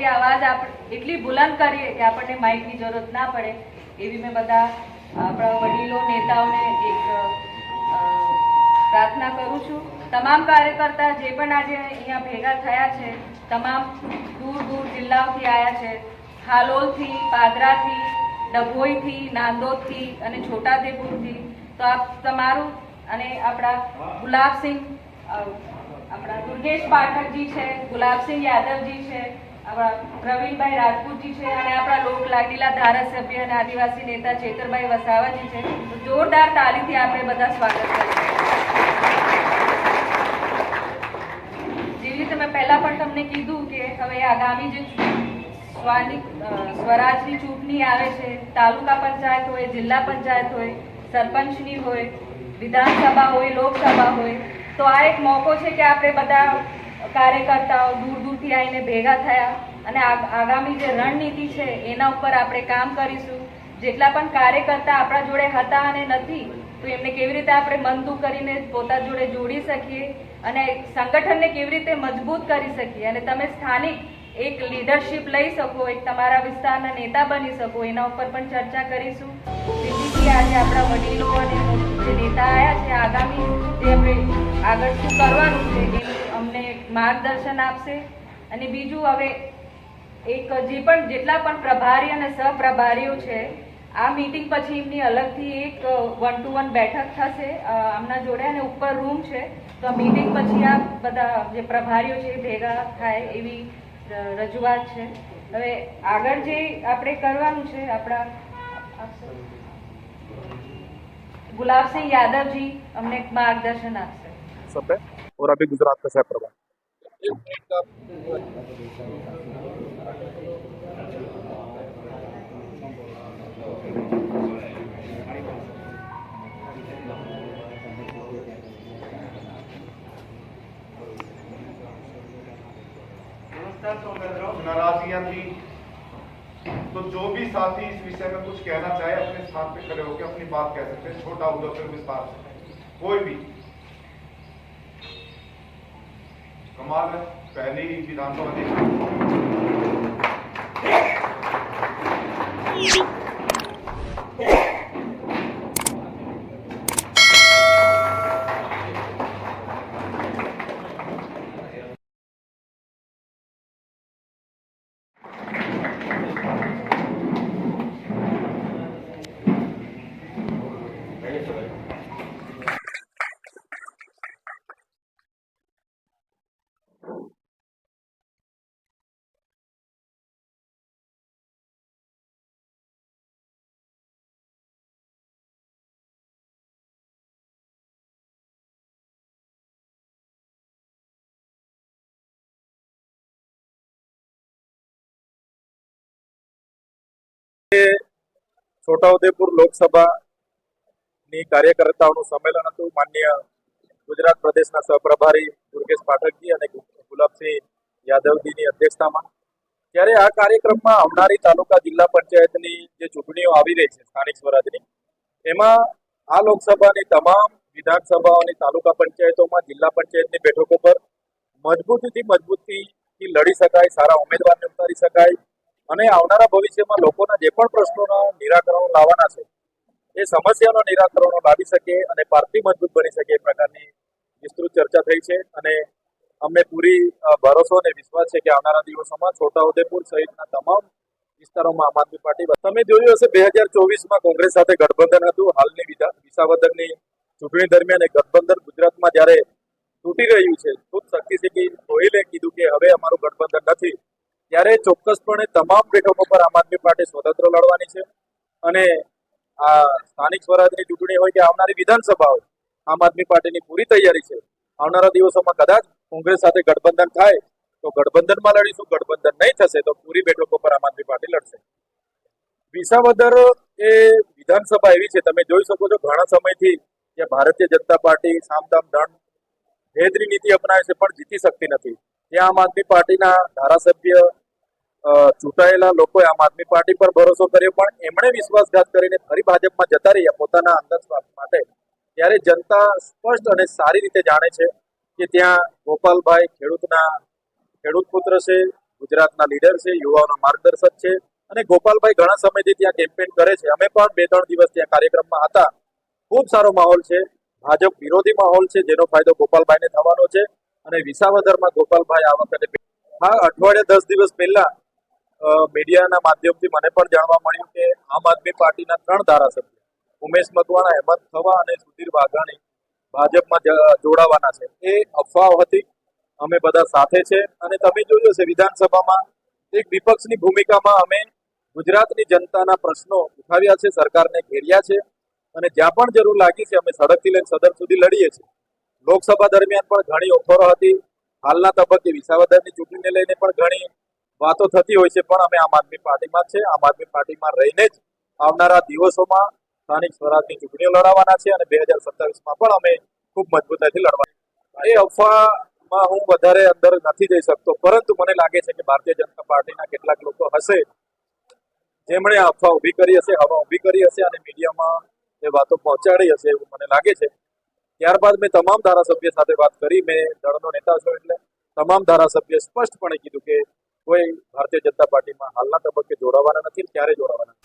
આપણી અવાજ આપ, એટલી બુલંદ કરીએ કે આપણને માઇકની જરૂરત ના પડે. એવી મેં બધા આપણા વડીલો, નેતાઓને એક પ્રાર્થના કરું છું. તમામ કાર્યકર્તા જે પણ આજે અહીંયા ભેગા થયા છે, તમામ દૂર દૂર જિલ્લાઓથી આવ્યા છે. હાલોલથી, પાદરાથી, ડભોઈથી, નાંદોદથી અને છોટાદેપુરથી તો આપ તમારું અને આપણા ગુલાબસિંહ આપણા દુર્ગેશ પાઠકજી છે, ગુલાબસિંહ યાદવજી છે આપણા પ્રવીણભાઈ રાજપૂતજી છે અને આપણા લોક લાડીલા ધારાસભ્ય અને આદિવાસી નેતા ચેતરભાઈ વસાવાજી છે. જોરદાર તાલીથી આપણે બધા સ્વાગત કરીએ. જેવી રીતે મેં પહેલા પણ તમને કીધું કે હવે આગામી જે સ્વરાજની ચૂંટણી આવે છે, તાલુકા પંચાયત હોય, જિલ્લા પંચાયત હોય, સરપંચની હોય, વિધાનસભા હોય, લોકસભા હોય, તો આ એક મોકો છે કે આપણે બધા કાર્યકર્તાઓ દૂર દૂરથી આવીને ભેગા થયા અને આગામી જે રણનીતિ છે એના ઉપર આપણે કામ કરીશું. જેટલા પણ કાર્યકર્તા આપણા જોડે હતા અને નથી, તો એમને કેવી રીતે આપણે મનદું કરીને પોતા જોડે જોડી શકીએ અને સંગઠનને કેવી રીતે મજબૂત કરી શકીએ? અને તમે સ્થાનિક એક લીડરશિપ લઈ શકો, એક તમારા વિસ્તારના નેતા બની શકો, એના ઉપર પણ ચર્ચા કરીશું. દિલ્હીથી આજે આપણા વડીલો અને જે નેતા આવ્યા છે, આગામી જે આગળ શું કરવાનું છે, એનું માર્ગદર્શન આપશે અને બીજું હવે એક જે પણ જેટલા પણ પ્રભારી અને સહપ્રભારીઓ છે આ મીટિંગ પછી એમની અલગથી એક વન ટુ વન બેઠક થશે અ, આમના જોડે અને ઉપર રૂમ છે તો આ મીટિંગ પછી આ બધા જે પ્રભારીઓ છે એ ભેગા થાય એવી અ, રજૂઆત છે હવે આગળ જે આપણે કરવાનું છે આપણા આપશો? ગુલાબસિંહ યાદવજી અમને એક માર્ગદર્શન આપશે सब है और अभी गुजरात का सह प्रभार नमस्कार सौमित्रों नाराजगियाँ थी तो जो भी साथी इस विषय में कुछ कहना चाहे, अपने स्थान पे खड़े होकर अपनी बात कह सकते हैं, छोटा फिर विस्तार कोई भी। कमाल है पहली विधानसभा देखी છોટાઉદેપુર લોકસભાની કાર્યકર્તાઓનું સંમેલન હતું. માન્ય ગુજરાત પ્રદેશના સહપ્રભારી દુર્ગેશ પાઠકજી અને ગુલાબસિંહ યાદવજીની અધ્યક્ષતામાં. ત્યારે આ કાર્યક્રમમાં આવનારી તાલુકા જિલ્લા પંચાયતની જે ચૂંટણીઓ આવી રહી છે, સ્થાનિક સ્વરાજની, એમાં આ લોકસભાની તમામ વિધાનસભાઓની તાલુકા પંચાયતોમાં જિલ્લા પંચાયતની બેઠકો પર મજબૂતીથી મજબૂતીથી લડી શકાય, સારા ઉમેદવારને ઉતારી શકાય અને આવનારા ભવિષ્યમાં લોકોના જે પણ પ્રશ્નોના નિરાકરણો લાવવાના છે, એ સમસ્યાનો નિરાકરણો લાવી શકે અને પાર્ટી મજબૂત બની શકે એ પ્રકારની વિસ્તૃત ચર્ચા થઈ છે. અને અમને પૂરી ભરોસો અને વિશ્વાસ છે કે આવનારા દિવસોમાં છોટાઉદેપુર સહિતના તમામ વિસ્તારોમાં આમ આદમી પાર્ટી તમે જોયું હશે બે હજાર ચોવીસમાં કોંગ્રેસ સાથે ગઠબંધન હતું, હાલની વિસાવદરની ચૂંટણી દરમિયાન એ ગઠબંધન ગુજરાતમાં જ્યારે તૂટી રહ્યું છે ખુદ શક્તિસિંહ ગોહિલે કીધું કે હવે અમારું ગઠબંધન નથી. ત્યારે ચોક્કસપણે તમામ બેઠકો પર આમ આદમી પાર્ટી સ્વતંત્ર લડવાની છે. અને આ સ્થાનિક સ્વરાજની ચૂંટણી હોય કે આવનારી વિધાનસભા હોય આમ આદમી પાર્ટીની પૂરી તૈયારી છે. આવનારા દિવસોમાં કદાચ કોંગ્રેસ સાથે ગઠબંધન થાય, તો ગઠબંધનમાં લડીશું. ગઠબંધન નહીં થશે, તો પૂરી બેઠકો પર આમ આદમી પાર્ટી લડશે. વિસાવદર એ વિધાનસભા એવી છે, તમે જોઈ શકો છો ઘણા સમયથી કે ભારતીય જનતા પાર્ટી સામદામ દંડ, ભેદની નીતિ અપનાવે છે, પણ જીતી શકતી નથી. ત્યાં આમ આદમી પાર્ટીના ધારાસભ્ય ચૂંટાયેલા લોકોએ આમ આદમી પાર્ટી પર ભરોસો કર્યો, પણ એમણે વિશ્વાસઘાત કરીને ફરી ભાજપમાં જતા રહ્યા પોતાના અંગત સ્વાર્થ માટે. ત્યારે જનતા સ્પષ્ટ અને સારી રીતે જાણે છે કે ત્યાં ગોપાલભાઈ ખેડૂતના, ખેડૂત પુત્ર છે, ગુજરાતના લીડર છે, યુવાઓના માર્ગદર્શક છે અને ગોપાલભાઈ ઘણા સમયથી ત્યાં કેમ્પેન કરે છે. અમે પણ બે ત્રણ દિવસ ત્યાં કાર્યક્રમમાં હતા. ખૂબ સારો માહોલ છે. ભાજપ વિરોધી માહોલ છે, જેનો ફાયદો ગોપાલભાઈને થવાનો છે અને વિસાવદરમાં ગોપાલભાઈ આ વખતે હા, અઠવાડિયે દસ દિવસ પહેલા મીડિયાના માધ્યમથી મને પણ જાણવા મળ્યું કે આમ આદમી પાર્ટીના ત્રણ ધારાસભ્ય, ઉમેશ મકવાણા, હેમંત થવા અને સુધીર વાઘાણી ભાજપમાં જોડાવાના છે. એ અફવાઓ હતી. અમે બધા સાથે છે. અને તમે જોયું છે, વિધાનસભામાં એક વિપક્ષની ભૂમિકામાં અમે ગુજરાતની જનતાના પ્રશ્નો ઉઠાવ્યા છે, સરકારને ઘેર્યા છે. અને જ્યાં પણ જરૂર લાગી છે, અમે સડકથી લઈને સદન સુધી લડીએ છીએ. લોકસભા દરમિયાન પણ ઘણી ઓફરો હતી. હાલના તબક્કે વિસાવદરની ચૂંટણીને લઈને પણ ઘણી વાતો થતી હોય છે, પણ અમે આમ આદમી પાર્ટીમાં છે. આમ આદમી પાર્ટીમાં રહીને જ આવનારા દિવસોમાં સ્થાનિક સ્વરાજની ચૂંટણીઓ લડાવવાના છે અને બે હજાર સત્તાવીસમાં પણ અમે ખૂબ મજબૂતાઈથી લડવાના એ અફવામાં હું વધારે અંદર નથી જઈ શકતો, પરંતુ મને લાગે છે કે ભારતીય જનતા પાર્ટીના કેટલાક લોકો હશે. જેમણે અફવા ઊભી કરી હશે, હવા ઊભી કરી હશે અને મીડિયામાં એ વાતો પહોંચાડી હશે એવું મને લાગે છે. ત્યારબાદ મેં તમામ ધારાસભ્ય સાથે વાત કરી. મેં દળનો નેતા છું એટલે તમામ ધારાસભ્ય સ્પષ્ટપણે કીધું કે કોઈ ભારતીય જનતા પાર્ટીમાં હાલના તબક્કે જોડાવાના નથી ત્યારે જોડાવાના